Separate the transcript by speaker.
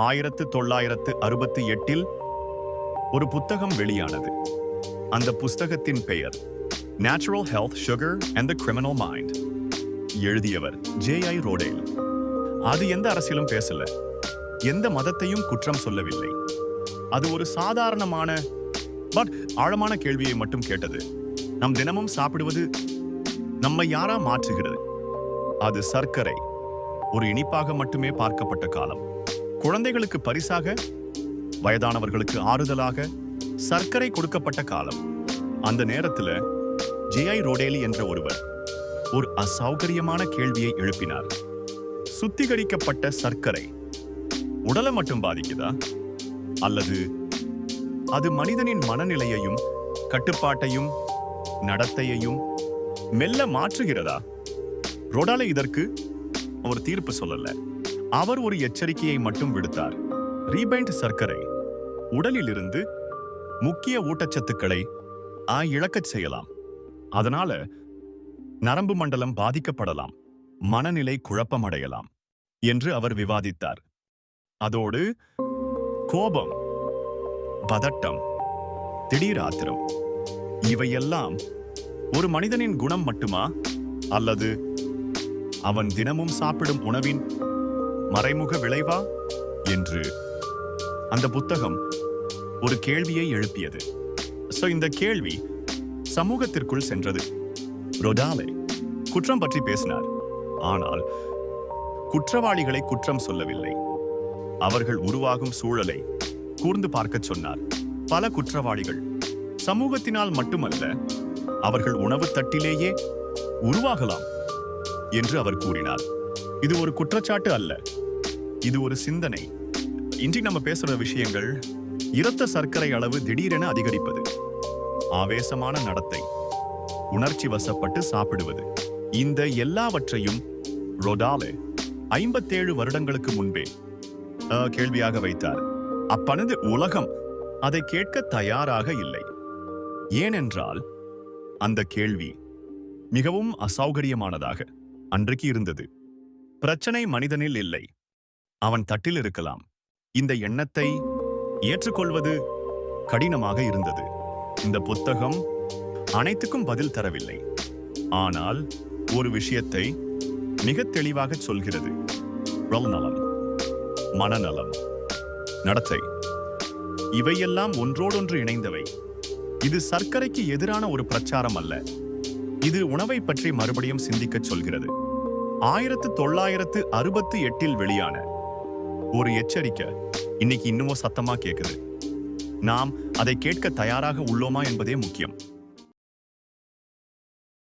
Speaker 1: ஆயிரத்து தொள்ளாயிரத்து அறுபத்தி எட்டில் ஒரு புத்தகம் வெளியானது. அந்த புஸ்தகத்தின் பெயர் natural health sugar and the criminal mind எழுதியவர் ஜே ஐ ரோடேல். அது எந்த அரசியலும் பேசல. எந்த மதத்தையும் குற்றம் சொல்லவில்லை. அது ஒரு சாதாரணமான பட் ஆழமான கேள்வியை மட்டும் கேட்டது. நம் தினமும் சாப்பிடுவது நம்மை யாரா மாற்றுகிறது? அது சர்க்கரை ஒரு இனிப்பாக மட்டுமே பார்க்கப்பட்ட காலம். குழந்தைகளுக்கு பரிசாக வயதானவர்களுக்கு ஆறுதலாக சர்க்கரை கொடுக்கப்பட்ட காலம். அந்த நேரத்துல ஜேஐ ரோடேலி என்ற ஒருவர் ஒரு அசௌகரியமான கேள்வியை எழுப்பினார். சுத்திகரிக்கப்பட்ட சர்க்கரை உடலை மட்டும் பாதிக்குதா? அல்லது அது மனிதனின் மனநிலையையும் கட்டுப்பாட்டையும் நடத்தையையும் மெல்ல மாற்றுகிறதா? ரோடால இதற்கு ஒரு தீர்ப்பு சொல்லல. அவர் ஒரு எச்சரிக்கையை மட்டும் விடுத்தார். ரீபைண்ட் சர்க்கரை உடலிலிருந்து முக்கிய ஊட்டச்சத்துக்களை ஆ இழக்கச் செய்யலாம். அதனால நரம்பு மண்டலம் பாதிக்கப்படலாம். மனநிலை குழப்பமடையலாம் என்று அவர் விவாதித்தார். அதோடு கோபம் பதட்டம் திடீர் ஆத்திரம் இவையெல்லாம் ஒரு மனிதனின் குணம் மட்டுமா? அல்லது அவன் தினமும் சாப்பிடும் உணவின் மறைமுக விளைவா? என்று. அந்த புத்தகம் ஒரு கேள்வியை எழுப்பியது. சோ இந்த கேள்வி சமூகத்திற்குள் சென்றது. ரொடாலே குற்றம் பற்றி பேசினார். ஆனால் குற்றவாளிகளை குற்றம் சொல்லவில்லை. அவர்கள் உருவாகும் சூழலை கூர்ந்து பார்க்கச் சொன்னார். பல குற்றவாளிகள். சமூகத்தினால் மட்டுமல்ல அவர்கள் உணவு தட்டிலேயே உருவாகலாம் என்று அவர் கூறினார். இது ஒரு குற்றச்சாட்டு அல்ல. இது ஒரு சிந்தனை. இன்றி நம்ம பேசுற விஷயங்கள் இரத்த சர்க்கரை அளவு திடீரென அதிகரிப்பது ஆவேசமான நடத்தை உணர்ச்சி வசப்பட்டு சாப்பிடுவது. இந்த எல்லாவற்றையும் ரொடாலே ஐம்பத்தேழு வருடங்களுக்கு முன்பே அஹ், கேள்வியாக வைத்தார். அப்பனது உலகம் அதை கேட்க தயாராக இல்லை. ஏனென்றால் அந்த கேள்வி மிகவும் அசௌகரியமானதாக அன்றைக்கு இருந்தது. பிரச்சனை மனிதனில் இல்லை. அவன் தட்டில் இருக்கலாம். இந்த எண்ணத்தை ஏற்றுக்கொள்வது கடினமாக இருந்தது. இந்த புத்தகம் அனைத்துக்கும் பதில் தரவில்லை. ஆனால் ஒரு விஷயத்தை மிக தெளிவாக சொல்கிறது. உடல் நலம் மனநலம் நடத்தை. இவையெல்லாம் ஒன்றோடொன்று இணைந்தவை. இது சர்க்கரைக்கு எதிரான ஒரு பிரச்சாரம் அல்ல. இது உணவை பற்றி மறுபடியும் சிந்திக்கச் சொல்கிறது. ஆயிரத்து தொள்ளாயிரத்து அறுபத்து எட்டில் வெளியான ஒரு எச்சரிக்கை இன்னைக்கு இன்னமும் சத்தமா கேக்குது. நாம் அதை கேட்க தயாராக உள்ளோமா என்பதே முக்கியம்.